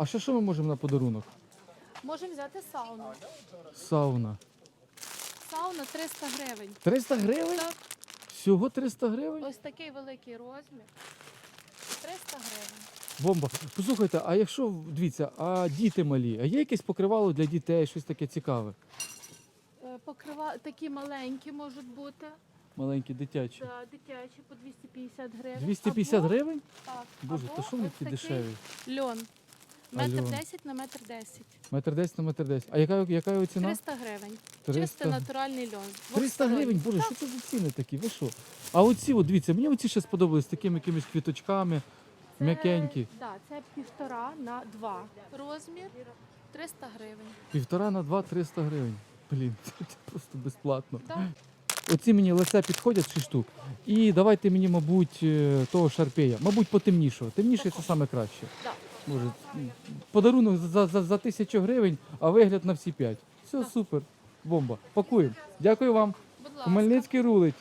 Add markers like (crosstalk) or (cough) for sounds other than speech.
А ще що ми можемо на подарунок? Можемо взяти сауну. Сауна. Сауна 300 гривень. 300 гривень? Так, Всього 300 гривень? ось такий великий розмір. 300 гривень. Бомба. Послухайте, а якщо дивіться, а діти малі, а є якесь покривало для дітей, щось таке цікаве? Е, Покрива... Такі маленькі можуть бути. Маленькі дитячі. Да, дитячі по 250 гривень. 250 Або- гривень? Так. Боже, Або то що вони ось такі такий дешеві? Льон. Метр? 10 на метр 10. Метр 10 на метр 10. А яка, яка його ціна? 300 гривень. Чистий натуральний льон. 300 гривень, боже, що це за ціни такі? Ви що? А оці, от дивіться, мені оці ще сподобались з такими якимись квіточками, Це- м'якенькі. Да, це півтора на два. Розмір 300 гривень. Півтора на два 300 гривень. Блін, (laughs) це просто безплатно. Да. Оці мені лице підходять 6 штук. І давайте мені, мабуть, е, того шарпея. Мабуть, потемнішого. Темніший це саме краще. Да. Може, подарунок за, за, за тисячу гривень, а вигляд на всі п'ять. Все супер. Бомба. Пакуємо. Дякую вам. Будь ласка. Хмельницький рулить.